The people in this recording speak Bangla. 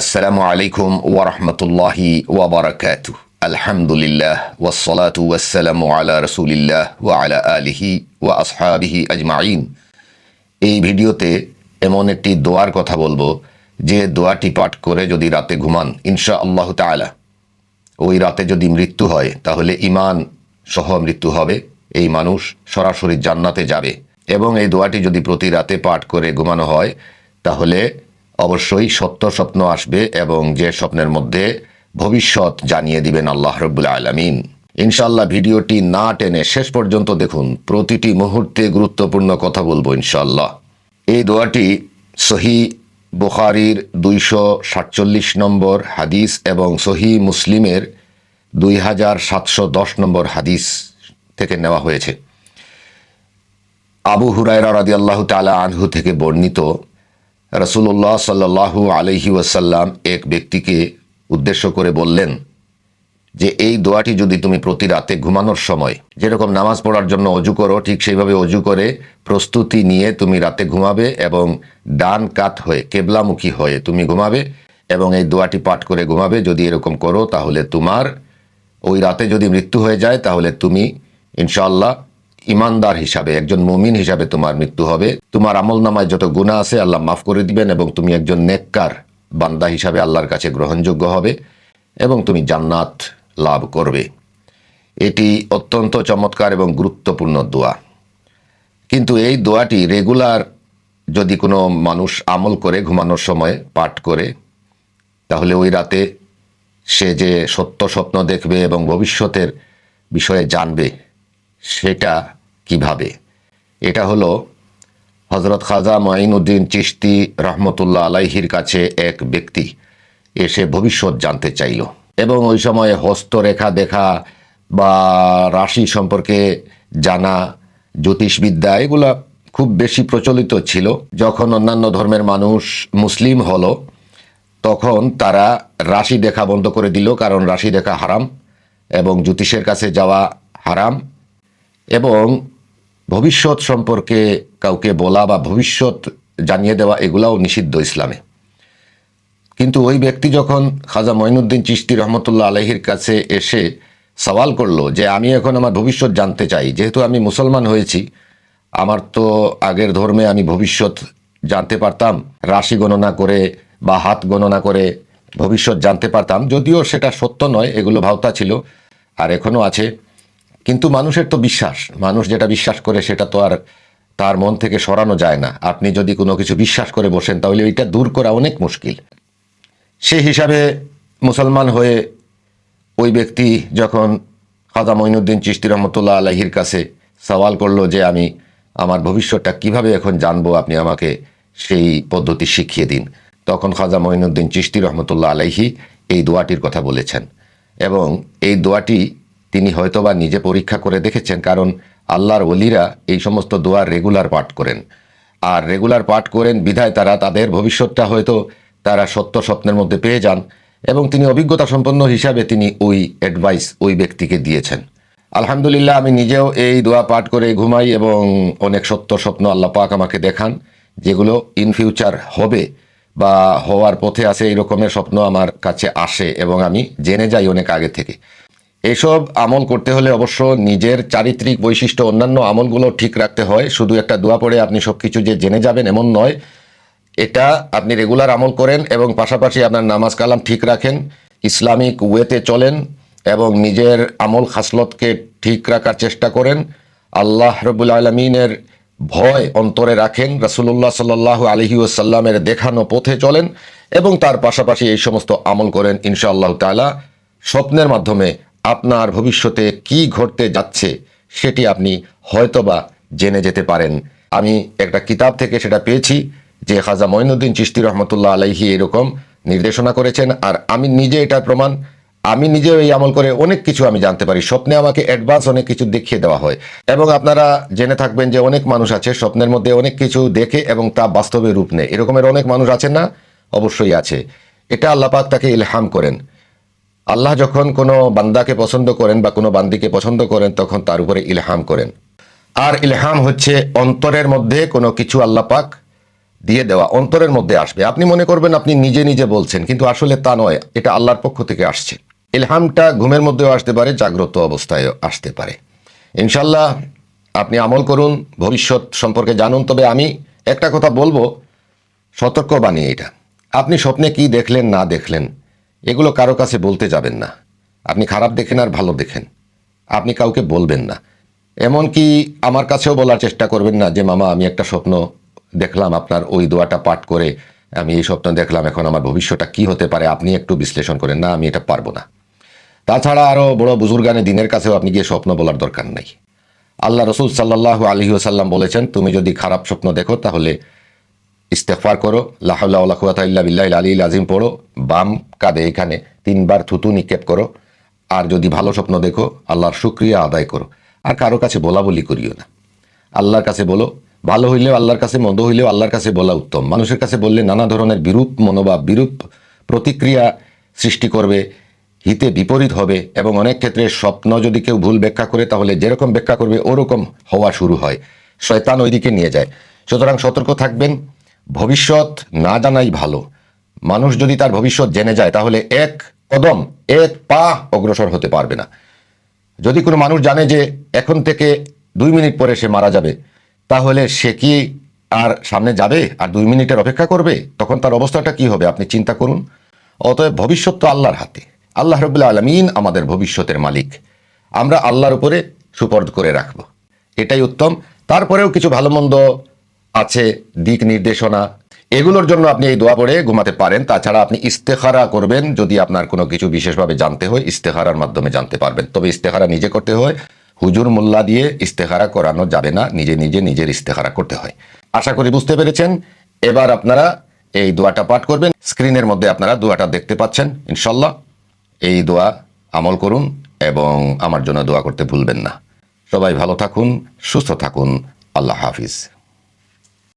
আসসালামু আলাইকুম ওয়ারহমতুল্লাহি ওয়াবারাকাতু আলহামদুলিল্লাহ ওয়াসসালাতু ওয়াসসালামু আলা রসুলিল্লাহ ওয়া আলা আলিহি ওয়া আসহাবিহি আজমাইন। এই ভিডিওতে এমন একটি দোয়ার কথা বলব, যে দোয়াটি পাঠ করে যদি রাতে ঘুমান ইনশা আল্লাহ তাআলা, ওই রাতে যদি মৃত্যু হয়, তাহলে ইমান সহ মৃত্যু হবে, এই মানুষ সরাসরি জান্নাতে যাবে। এবং এই দোয়াটি যদি প্রতি রাতে পাঠ করে ঘুমানো হয়, তাহলে অবশ্যই সত্য স্বপ্ন আসবে এবং যে স্বপ্নের মধ্যে ভবিষ্যৎ জানিয়ে দিবেন আল্লাহ রব্বুল আলমিন। ইনশাল্লাহ ভিডিওটি না টেনে শেষ পর্যন্ত দেখুন। প্রতিটি মুহূর্তে গুরুত্বপূর্ণ কথা বলব ইনশাল্লাহ এই দোয়াটি সহি বুখারির দুইশো সাতচল্লিশ নম্বর হাদিস এবং সহি মুসলিমের দুই হাজার সাতশো দশ নম্বর হাদিস থেকে নেওয়া হয়েছে। আবু হুরায়রা রাদি আল্লাহ তালা আনহু থেকে বর্ণিত রসুল্লাহ সাল্লাহু আলহি ওয়াসাল্লাম এক ব্যক্তিকে উদ্দেশ্য করে বললেন যে, এই দোয়াটি যদি তুমি প্রতি রাতে ঘুমানোর সময়, যেরকম নামাজ পড়ার জন্য অজু করো, ঠিক সেইভাবে অজু করে প্রস্তুতি নিয়ে তুমি রাতে ঘুমাবে এবং ডান কাত হয়ে, কেবলামুখী হয়ে তুমি ঘুমাবে এবং এই দোয়াটি পাঠ করে ঘুমাবে। যদি এরকম করো, তাহলে তোমার ওই রাতে যদি মৃত্যু হয়ে যায়, তাহলে তুমি ইনশাআল্লাহ ইমানদার হিসাবে, একজন মুমিন হিসাবে তোমার মৃত্যু হবে। তোমার আমল নামায় যত গুণা আছে আল্লাহ মাফ করে দিবেন এবং তুমি একজন নেককার বান্দা হিসাবে আল্লাহর কাছে গ্রহণযোগ্য হবে এবং তুমি জান্নাত লাভ করবে। এটি অত্যন্ত চমৎকার এবং গুরুত্বপূর্ণ দোয়া। কিন্তু এই দোয়াটি রেগুলার যদি কোনো মানুষ আমল করে, ঘুমানোর সময় পাঠ করে, তাহলে ওই রাতে সে যে সত্য স্বপ্ন দেখবে এবং ভবিষ্যতের বিষয়ে জানবে, সেটা কীভাবে? এটা হলো হজরত খাজা মাইনুদ্দিন চিস্তি রহমতুল্লাহ আলাইহির কাছে এক ব্যক্তি। এসে ভবিষ্যৎ জানতে চাইল। এবং ওই সময়ে হস্তরেখা দেখা বা রাশি সম্পর্কে জানা, জ্যোতিষবিদ্যা, এগুলা খুব বেশি প্রচলিত ছিল। যখন অন্যান্য ধর্মের মানুষ মুসলিম হলো, তখন তারা রাশি দেখা বন্ধ করে দিল, কারণ রাশি দেখা হারাম এবং জ্যোতিষের কাছে যাওয়া হারাম। এবং ভবিষ্যৎ সম্পর্কে কাউকে বলা বা ভবিষ্যৎ জানিয়ে দেওয়া এগুলাও নিষিদ্ধ ইসলামে। কিন্তু ওই ব্যক্তি যখন খাজা মঈনুদ্দিন চিস্তি রহমতুল্লাহ আলহির কাছে এসে সওয়াল করল যে, আমি এখন আমার ভবিষ্যৎ জানতে চাই, যেহেতু আমি মুসলমান হয়েছি, আমার তো আগের ধর্মে আমি ভবিষ্যৎ জানতে পারতাম, রাশি গণনা করে বা হাত গণনা করে ভবিষ্যৎ জানতে পারতাম, যদিও সেটা সত্য নয়, এগুলো ভাওতা ছিল, আর এখনও আছে। কিন্তু মানুষের তো বিশ্বাস। মানুষ যেটা বিশ্বাস করে সেটা তো আর তার মন থেকে সরানো যায় না। আপনি যদি কোনো কিছু বিশ্বাস করে বসেন, তাহলে ওইটা দূর করা অনেক মুশকিল। সে হিসাবে মুসলমান হয়ে ওই ব্যক্তি যখন খাজা মঈনুদ্দিন চিস্তি রহমতুল্লাহ আলহির কাছে সওয়াল করল যে, আমি আমার ভবিষ্যৎটা কীভাবে এখন জানব? আপনি আমাকে সেই পদ্ধতি শিখিয়ে দিন। তখন খাজা মঈনুদ্দিন চিস্তি রহমতুল্লাহ আলাইহি এই দোয়াটির কথা বলেছেন। এবং এই দোয়াটি তিনি হয়তোবা নিজে পরীক্ষা করে দেখেছেন, কারণ আল্লাহর ওলিরা এই সমস্ত দোয়ার রেগুলার পাঠ করেন। আর রেগুলার পাঠ করেন বিধায় তারা তাদের ভবিষ্যৎটা হয়তো তারা সত্য স্বপ্নের মধ্যে পেয়ে যান এবং তিনি অভিজ্ঞতা সম্পন্ন হিসাবে তিনি ওই অ্যাডভাইস ওই ব্যক্তিকে দিয়েছেন। আলহামদুলিল্লাহ, আমি নিজেও এই দোয়া পাঠ করে ঘুমাই এবং অনেক সত্য স্বপ্ন আল্লাহ পাক আমাকে দেখান, যেগুলো ইন ফিউচার হবে বা হওয়ার পথে আছে এই রকমের স্বপ্ন আমার কাছে আসে এবং আমি জেনে যাই অনেক আগে থেকে। এসব আমল করতে হলে অবশ্য নিজের চারিত্রিক বৈশিষ্ট্য অন্যান্য আমলগুলো ঠিক রাখতে হয়। শুধু একটা দোয়া পড়ে আপনি সব কিছু যে জেনে যাবেন এমন নয়, এটা আপনি রেগুলার আমল করেন এবং পাশাপাশি আপনার নামাজ কালাম ঠিক রাখেন, ইসলামিক ওয়েতে চলেন এবং নিজের আমল খাসলতকে ঠিক রাখার চেষ্টা করেন। আল্লাহ রবুল আলমিনের ভয় অন্তরে রাখেন রাসুল্লাহ সাল্লাহ আলহি ওসাল্লামের দেখানো পথে চলেন এবং তার পাশাপাশি এই সমস্ত আমল করেন ইনশাআল্লাহ তালা স্বপ্নের মাধ্যমে আপনার ভবিষ্যতে কি ঘটতে যাচ্ছে সেটি আপনি হয়তোবা জেনে যেতে পারেন। আমি একটা কিতাব থেকে সেটা পেয়েছি যে খাজা মঈনুদ্দিন চিস্তি রহমতুল্লাহ আলাইহি এরকম নির্দেশনা করেছেন আর আমি নিজে এটার প্রমাণ, আমি নিজেও এই আমল করে অনেক কিছু আমি জানতে পারি। স্বপ্নে আমাকে অ্যাডভান্স অনেক কিছু দেখিয়ে দেওয়া হয় এবং আপনারা জেনে থাকবেন যে অনেক মানুষ আছে স্বপ্নের মধ্যে অনেক কিছু দেখে এবং তা বাস্তবে রূপ নেয়। এরকমের অনেক মানুষ আছেন না? অবশ্যই আছে। এটা আল্লাপাক তাকে ইলহাম করেন। আল্লাহ যখন কোনো বান্দাকে পছন্দ করেন বা কোনো বান্দিকে পছন্দ করেন, তখন তার উপরে ইলহাম করেন। আর ইলহাম হচ্ছে অন্তরের মধ্যে কোনো কিছু আল্লাপাক দিয়ে দেওয়া, অন্তরের মধ্যে আসবে। আপনি মনে করবেন আপনি নিজে নিজে বলছেন, কিন্তু আসলে তা নয়, এটা আল্লাহর পক্ষ থেকে আসছে। ইলহামটা ঘুমের মধ্যেও আসতে পারে, জাগ্রত অবস্থায় আসতে পারে। ইনশাল্লাহ আপনি আমল করুন, ভবিষ্যৎ সম্পর্কে জানুন, তবে আমি একটা কথা বলব, সতর্ক বানিয়ে এটা। আপনি স্বপ্নে কি দেখলেন, না দেখলেন এগুলো কারও কাছে বলতে যাবেন না। আপনি খারাপ দেখেন আর ভালো দেখেন। আপনি কাউকে বলবেন না। এমনকি আমার কাছেও বলার চেষ্টা করবেন না যে, মামা, আমি একটা স্বপ্ন দেখলাম, আপনার ওই দোয়াটা পাঠ করে আমি এই স্বপ্ন দেখলাম, এখন আমার ভবিষ্যৎটা কি হতে পারে, আপনি একটু বিশ্লেষণ করেন। না, আমি এটা পারব না। তাছাড়া আরও বড় বুজুর্গানে দিনের কাছেও আপনি গিয়ে স্বপ্ন বলার দরকার নাই। আল্লাহ রসুল সাল্লাহ আলহি আসাল্লাম বলেছেন, তুমি যদি খারাপ স্বপ্ন দেখো, তাহলে ইস্তেফার করো লাহুল্লাহ বিল্লাহ আলী আজিম পড়ো, বাম কাঁধে এখানে তিনবার থুতু নিক্ষেপ করো, আর যদি ভালো স্বপ্ন দেখো, আল্লাহর শুক্রিয়া আদায় করো। আর কারও কাছে বলা বলি করিও না। আল্লাহর কাছে বলো, ভালো হইলেও আল্লাহর কাছে, মন্দ হইলেও আল্লাহর কাছে বলা উত্তম। মানুষের কাছে বললে নানা ধরনের বিরূপ মনোভাব, বিরূপ প্রতিক্রিয়া সৃষ্টি করবে, হিতে বিপরীত হবে, এবং অনেক ক্ষেত্রে স্বপ্ন যদি কেউ ভুল ব্যাখ্যা করে, তাহলে যেরকম ব্যাখ্যা করবে, ওরকম হওয়া শুরু হয়। শয়তান ওইদিকে নিয়ে যায়। সুতরাং সতর্ক থাকবেন ভবিষ্যৎ না জানাই ভালো। মানুষ যদি তার ভবিষ্যৎ জেনে যায়, তাহলে এক কদম, এক পা অগ্রসর হতে পারবে না। যদি কোনো মানুষ জানে যে এখন থেকে দুই মিনিট পরে সে মারা যাবে, তাহলে সে কি আর সামনে যাবে আর দুই মিনিটের অপেক্ষা করবে? তখন তার অবস্থাটা কি হবে, আপনি চিন্তা করুন। অতএব ভবিষ্যৎ তো আল্লাহর হাতে। আল্লাহ রবুল্লা আলমিন আমাদের ভবিষ্যতের মালিক। আমরা আল্লাহর উপরে সুপর্দ করে রাখব। এটাই উত্তম। তারপরেও কিছু ভালো মন্দ আছে, দিক নির্দেশনা। এগুলোর জন্য আপনি এই দোয়া পড়ে ঘুমাতে পারেন। তাছাড়া আপনি ইস্তেখারা করবেন যদি আপনার কোনো কিছু বিশেষভাবে জানতে হয়, ইস্তেখারার মাধ্যমে জানতে পারবেন। তবে ইস্তেখারা নিজে করতে হয়, হুজুর মোল্লা দিয়ে ইস্তেখারা করানো যাবে না, নিজে নিজে নিজের ইস্তেখারা করতে হয়। আশা করি বুঝতে পেরেছেন। এবার আপনারা এই দোয়াটা পাঠ করবেন। স্ক্রিনের মধ্যে আপনারা দোয়াটা দেখতে পাচ্ছেন। ইনশাল্লাহ এই দোয়া আমল করুন এবং আমার জন্য দোয়া করতে ভুলবেন না। সবাই ভালো থাকুন, সুস্থ থাকুন। আল্লাহ হাফিজ।